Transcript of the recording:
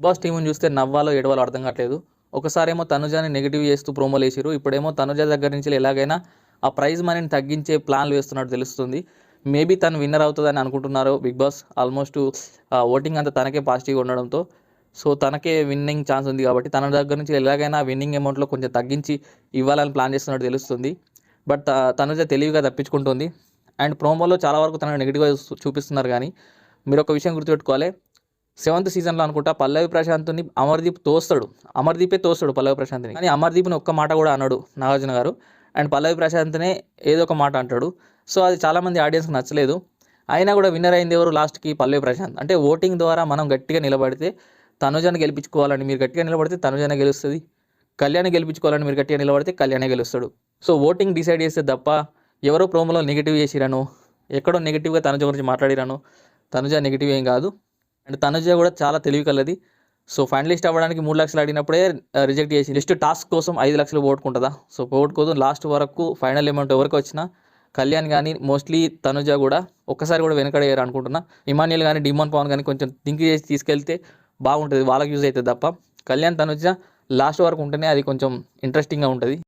Boss టీంని చూస్తే నవ్వాలో ఏడవాలో అర్థం కావట్లేదు. ఒకసారేమో తనుజాని నెగిటివ్ చేస్తూ ప్రోమోలు వేసిరు ఇప్పుడేమో తనుజ దగ్గర నుంచి ఎలాగైనా ఆ ప్రైజ్ మనీని తగ్గించే ప్లాన్లు వేస్తున్నట్టు తెలుస్తుంది. మేబీ తను విన్నర్ అవుతుందని అనుకుంటున్నారు బిగ్ బాస్. ఆల్మోస్ట్ ఓటింగ్ అంతా తనకే పాజిటివ్గా ఉండడంతో. సో తనకే విన్నింగ్ ఛాన్స్ ఉంది కాబట్టి తన దగ్గర నుంచి ఎలాగైనా విన్నింగ్ అమౌంట్లో కొంచెం తగ్గించి ఇవ్వాలని ప్లాన్ చేస్తున్నట్టు తెలుస్తుంది. బట్ త- తనుజ తెలివిగా తప్పించుకుంటుంది. అండ్ ప్రోమోలో చాలా వరకు తనకు నెగిటివ్గా చూపిస్తున్నారు కానీ మీరు ఒక విషయం గుర్తుపెట్టుకోవాలి. సెవెంత్ సీజన్లో అనుకుంటా పల్లవి ప్రశాంత్ని అమర్దీప్ తోస్తాడు. అమర్దీపే తోస్తాడు పల్లవి ప్రశాంత్ని. కానీ అమర్దీప్ని ఒక్క మాట కూడా అన్నాడు నాగార్జున గారు. అండ్ పల్లవి ప్రశాంత్నే ఏదో ఒక మాట అంటాడు. సో అది చాలామంది ఆడియన్స్కి నచ్చలేదు. అయినా కూడా విన్నర్ అయింది ఎవరు లాస్ట్కి పల్లవి ప్రశాంత్. అంటే ఓటింగ్ ద్వారా మనం గట్టిగా నిలబడితే తనుజాన్ని గెలిపించుకోవాలని మీరు గట్టిగా నిలబడితే తనుజానే గెలుస్తుంది. కళ్యాణ్ గెలిపించుకోవాలని మీరు గట్టిగా నిలబడితే కళ్యాణే గెలుస్తాడు. సో ఓటింగ్ డిసైడ్ చేస్తే తప్ప ఎవరో ప్రోమోలో నెగిటివ్ చేసిరాను ఎక్కడో నెగిటివ్గా తనుజ గురించి మాట్లాడిరాను తనుజ నెగిటివ్ ఏం కాదు. అండ్ తనుజ కూడా చాలా తెలివి కలది సో ఫైనలిస్ట్ అవ్వడానికి మూడు లక్షలు అడిగినప్పుడే రిజెక్ట్ చేసి జస్ట్ టాస్క్ కోసం ఐదు లక్షలు పోగొట్టుకుంటుందా? సో పోగొట్టుకోదు లాస్ట్ వరకు ఫైనల్ అమౌంట్ ఎవరికి వచ్చినా కళ్యాణ్ కానీ మోస్ట్లీ తనుజ కూడా ఒక్కసారి కూడా వెనకడయ్యారు అనుకుంటున్నా. ఇమాన్యుల్ కానీ డిమాన్ పవన్ కానీ కొంచెం థింక్ చేసి తీసుకెళ్తే బాగుంటుంది వాళ్ళకి యూజ్ అవుతుంది తప్ప. కళ్యాణ్ తనుజ లాస్ట్ వరకు ఉంటేనే అది కొంచెం ఇంట్రెస్టింగ్గా ఉంటుంది.